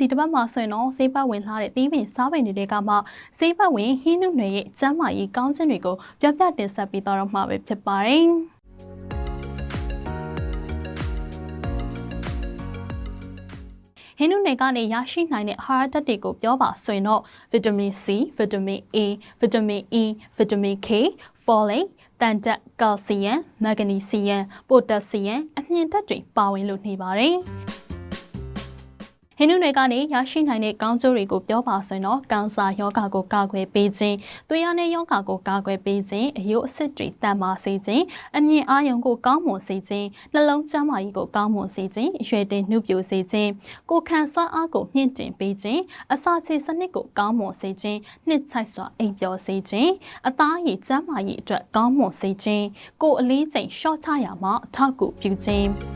ဒီတစ်ပတ်မှာဆိုရင်တော့ဆေးပတ်ဝင်လာတဲ့တီးပင်စားပင်တွေကမှဆေးပတ်ဝင်ဟင်းနုနယ်ရဲ့ကျန်းမာရေးကောင်းခြင်းတွေကိုပြပြတင်ဆက်ပြီးတော့မှာပဲဖြစ်ပါတယ်။ဟင်းနုနယ်ကနေရရှိနိုင်တဲ့အာဟာရဓာတ်တွေကိုပြောပါဆိုရင်တော့ဗီတာမင် C, ဗီတာမင် A, ဗီတာမင် E, ဗီတာမင် K, folate တန်တက်ကာလဆီယမ်မက်ဂနီဆီယမ်ပိုတက်ဆီယမ်အမြင့်ဓာတ်တွေပါဝင်လို့နေပါတယ်။ ဟင်းနုတွေကနေရရှိနိုင်တဲ့ကောင်းကျိုးတွေကိုပြောပါဆိုရင်တော့ကင်ဆာယောဂါကိုကာကွယ်ပေးခြင်း၊သွေးရတဲ့ယောဂါကိုကာကွယ်ပေးခြင်း၊အယိုးအဆစ်တွေတန်မာစေခြင်း၊အမြင့်အာရုံကိုကောင်းမွန်စေခြင်း၊နှလုံးကျန်းမာရေးကိုကောင်းမွန်စေခြင်း၊ရွှေတင်နှုတ်ပြိုစေခြင်း၊ကိုယ်ခံစွမ်းအားကိုမြင့်တင်ပေးခြင်း၊အစာချေစနစ်ကိုကောင်းမွန်စေခြင်း၊နှစ်ချိုက်စွာအိပ်ပျော်စေခြင်း၊အသားရည်ကျန်းမာရေးအတွက်ကောင်းမွန်စေခြင်း၊ကိုယ်အလေးချိန်လျှော့ချရမှာအထောက်အကူပြုခြင်း